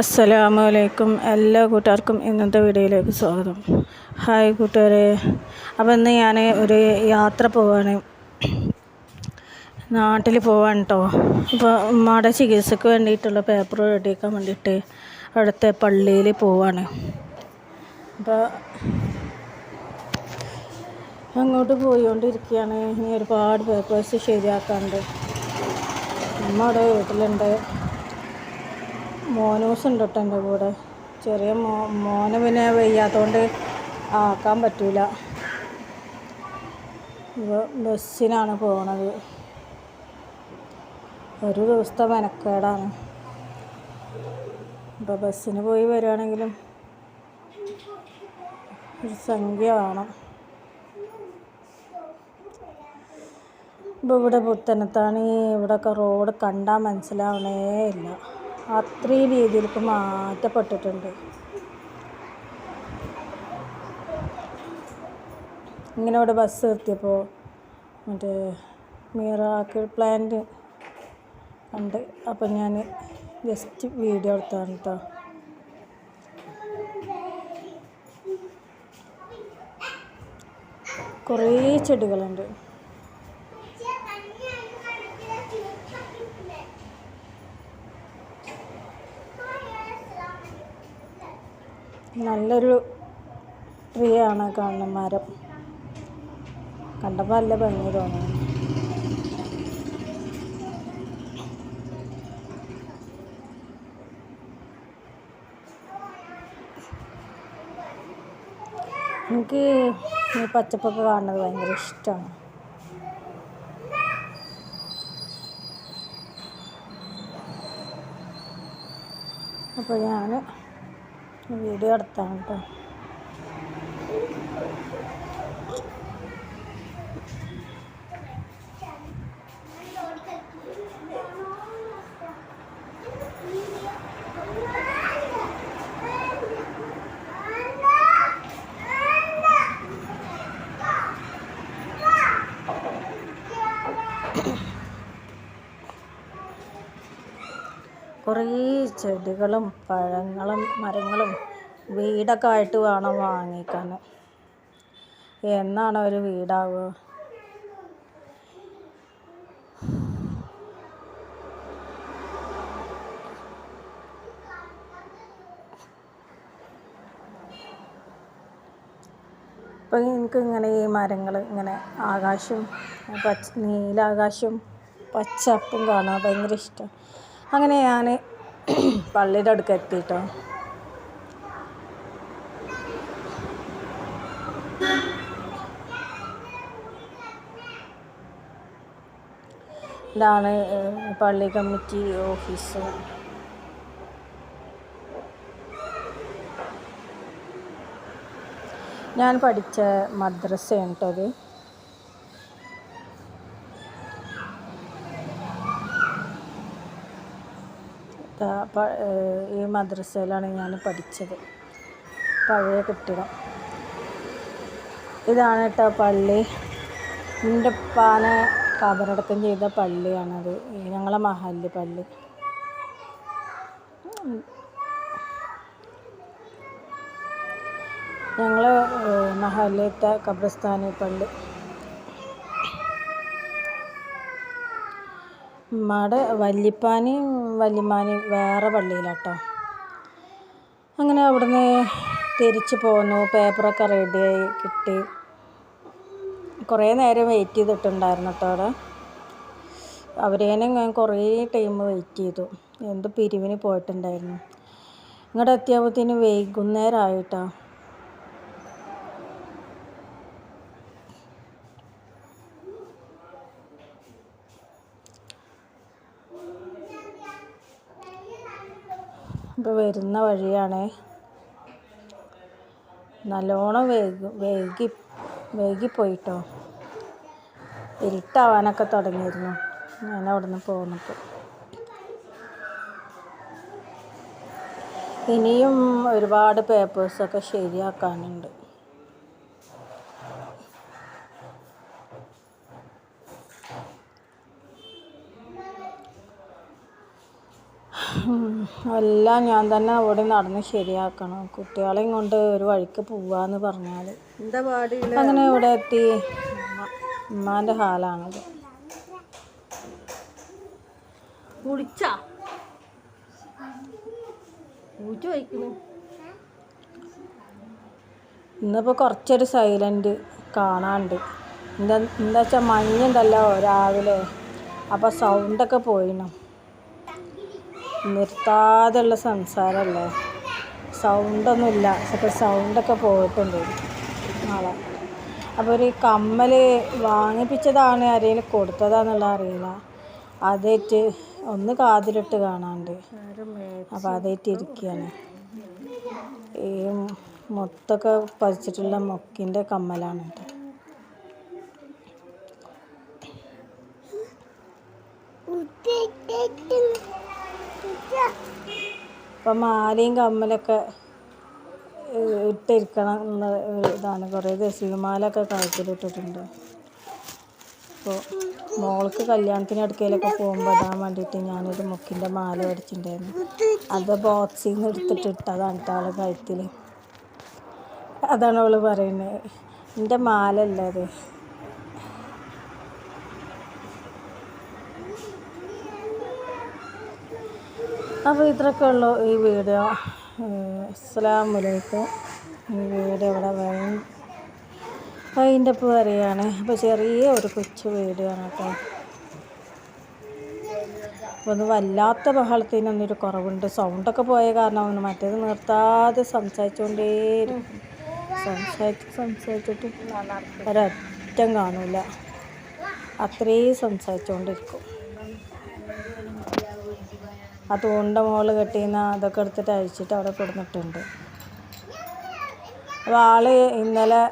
അസ്സലാമു അലൈക്കും എല്ലാ കൂട്ടുകാർക്കും ഇന്നത്തെ വീഡിയോയിലേക്ക് സ്വാഗതം. ഹായ് കൂട്ടുകാരെ. അപ്പോൾ ഇന്ന് ഞാൻ ഒരു യാത്ര പോവാണ്. നാട്ടിൽ പോവാൻ കേട്ടോ ഇപ്പോൾ ഉമ്മയുടെ ചികിത്സയ്ക്ക് വേണ്ടിയിട്ടുള്ള പേപ്പർ റെഡിയാക്കാൻ വേണ്ടിയിട്ട് അവിടുത്തെ പള്ളിയിൽ പോവാണ്. അപ്പോൾ അങ്ങോട്ട് പോയിക്കൊണ്ടിരിക്കുകയാണ് ഇനി ഒരുപാട് പേപ്പേഴ്സ് ശരിയാക്കാണ്ട്. ഉമ്മ അവിടെ വീട്ടിലുണ്ട്. മോനൂസ് ഉണ്ട് കേട്ടോ എന്റെ കൂടെ? ചെറിയ മോ മോന പിന്നെ വയ്യാത്തതുകൊണ്ട് ആക്കാൻ പറ്റൂല. ബസ്സിനാണ് പോണത്. ഒരു ദിവസത്തെ മെനക്കേടാണ്. ഇപ്പോൾ ബസ്സിന് പോയി വരികയാണെങ്കിലും ഒരു സംഖ്യ വേണം. ഇപ്പോൾ ഇവിടെ പുത്തനത്താണ് ഇവിടെയൊക്കെ റോഡ് കണ്ടാൽ മനസ്സിലാവണേ ഇല്ല. അത്രയും രീതിയിലേക്ക് മാറ്റപ്പെട്ടിട്ടുണ്ട്. ഇങ്ങനെ ഇവിടെ ബസ് നിർത്തിയപ്പോൾ മറ്റേ മിറാക്കിൾ പ്ലാന്റ് ഉണ്ട് അപ്പം ഞാൻ ജസ്റ്റ് വീഡിയോ എടുത്താണ് കേട്ടോ കുറേ ചെടികളുണ്ട്. നല്ലൊരു ട്രീ ആണ് കാണുന്ന മരം കണ്ടപ്പോൾ നല്ല ഭംഗി തോന്നുന്നു എനിക്ക് ഈ പച്ചപ്പൊക്കെ കാണുന്നത് ഭയങ്കര ഇഷ്ടമാണ് അപ്പോൾ ഞാൻ വീഡിയോ എടുത്താണ് കേട്ടോ കുറേ ചെടികളും പഴങ്ങളും മരങ്ങളും വീടൊക്കെ ആയിട്ട് വേണം വാങ്ങിക്കാൻ. എന്നാണ് ഒരു വീടാവുക ഇപ്പം എനിക്ക് ഇങ്ങനെ ഈ മരങ്ങൾ ഇങ്ങനെ ആകാശം പച്ച നീലാകാശം പച്ചപ്പും കാണാൻ ഭയങ്കര ഇഷ്ടം. അങ്ങനെ ഞാൻ പള്ളിയുടെ അടുക്ക് എത്തിയിട്ടോ ഇതാണ് പള്ളി കമ്മിറ്റി ഓഫീസ്. ഞാൻ പഠിച്ച മദ്രസയാണ് കേട്ടോ അത് ഈ മദ്രസയിലാണ് ഞാൻ പഠിച്ചത്. പഴയ കെട്ടിടം ഇതാണ് കേട്ടോ പള്ളി. എന്റെ ഉപ്പാനെ കബറടക്കം ചെയ്ത പള്ളിയാണത്. ഞങ്ങളെ മഹല്ല് പള്ളി. ഞങ്ങൾ മഹല്ലത്തെ കബ്രസ്ഥാന പള്ളി. ഉമ്മയുടെ വല്യപ്പാനേയും വല്യമ്മാനേയും വേറെ പള്ളിയിലാട്ടോ. അങ്ങനെ അവിടുന്ന് തിരിച്ച് പോന്നു. പേപ്പറൊക്കെ റെഡിയായി കിട്ടി. കുറേ നേരം വെയിറ്റ് ചെയ്തിട്ടുണ്ടായിരുന്നു കേട്ടോ അവിടെ. അവരേനെ ഞാൻ കുറേ ടൈം വെയിറ്റ് ചെയ്തു. എന്ത് പിരിവിന് പോയിട്ടുണ്ടായിരുന്നു. ഇങ്ങോട്ട് എത്തിയപ്പോഴത്തേന് വൈകുന്നേരമായിട്ടോ ഇപ്പോൾ വരുന്ന വഴിയാണ്. നല്ലോണം വൈകി വൈകി വൈകിപ്പോയിട്ടോ ഇരുട്ടാവാനൊക്കെ തുടങ്ങിയിരുന്നു. ഞാൻ അവിടെ നിന്ന് പോന്നപ്പോൾ ഇനിയും ഒരുപാട് പേപ്പേഴ്സൊക്കെ ശരിയാക്കാനുണ്ട്. എല്ലാം ഞാൻ തന്നെ ഓടി നടന്ന് ശരിയാക്കണം. കുട്ടികളെയും കൊണ്ട് ഒരു വഴിക്ക് പോവാന്ന് പറഞ്ഞാൽ എന്താ അങ്ങനെ ഇവിടെ എത്തി. ഉമ്മാന്റെ ഹാലാണത്. കുടിച്ചാ വയ്ക്കുന്നു ഇന്നിപ്പോൾ കുറച്ചൊരു സൈലന്റ് കാണാണ്ട്. എന്താ എന്താ വെച്ചാൽ മഞ്ഞുണ്ടല്ലോ രാവിലെ. അപ്പോൾ സൗണ്ടൊക്കെ പോയിണം നിർത്താതെയുള്ള സംസാരമല്ലേ? സൗണ്ടൊന്നുമില്ല. ചിലപ്പോൾ സൗണ്ടൊക്കെ പോയിട്ടുണ്ട്. നാളെ. അപ്പോൾ ഒരു കമ്മൽ വാങ്ങിപ്പിച്ചതാണ് ആരെങ്കിലും കൊടുത്തതാന്നുള്ള അറിയില്ല. അതേറ്റ് ഒന്ന് കാതിലിട്ട് കാണാണ്ട്. അപ്പോൾ അതേറ്റ് ഇരിക്കുകയാണ്. ഈ മൊത്തമൊക്കെ പതിച്ചിട്ടുള്ള മൊക്കിന്റെ കമ്മലാണ് കേട്ടോ ഇപ്പം മാലയും കമ്മലൊക്കെ ഇട്ടിരിക്കണം എന്ന ഒരു ഇതാണ്. കുറേ ദശികമാലൊക്കെ കഴുത്തിലിട്ടിട്ടുണ്ട്. അപ്പോൾ മോൾക്ക് കല്യാണത്തിന് അടുക്കയിലൊക്കെ പോകുമ്പോൾ ഇടാൻ വേണ്ടിയിട്ട് ഞാനൊരു മുക്കിന്റെ മാല മേടിച്ചിട്ടുണ്ടായിരുന്നു. അത് ബോക്സിൽ നിന്ന് എടുത്തിട്ട് ഇട്ടതാണ് കേട്ടോ കഴുത്തിൽ. അതാണ് അവൾ പറയുന്നത്. എന്റെ മാല അല്ലേ അത്? അപ്പോൾ ഇത്രയൊക്കെ ഉള്ളു ഈ വീഡിയോ. അസ്സാം വലൈക്കും ഈ വീഡിയോ ഇവിടെ അതിന്റെ ഇപ്പോൾ അറിയാണ് അപ്പോൾ ചെറിയ ഒരു കൊച്ചു വീഡിയോ ആണ് കേട്ടോ. അപ്പോൾ ഒന്ന് വല്ലാത്ത ബഹളത്തിനൊന്നൊരു കുറവുണ്ട്. സൗണ്ടൊക്കെ പോയ കാരണം ഒന്ന് മറ്റേത് നിർത്താതെ സംസാരിച്ചുകൊണ്ടേയിരിക്കും. സംസാരിച്ച് സംസാരിച്ചിട്ട് ഒരറ്റം കാണൂല. അത്രയും സംസാരിച്ചുകൊണ്ടിരിക്കും. ആ തൂണിന്റെ മുകളിൽ കെട്ടിയിരുന്ന അതൊക്കെ എടുത്തിട്ട് അഴിച്ചിട്ട് അവിടെ കൊടുത്തിട്ടുണ്ട് അപ്പോൾ ആൾ ഇന്നലെ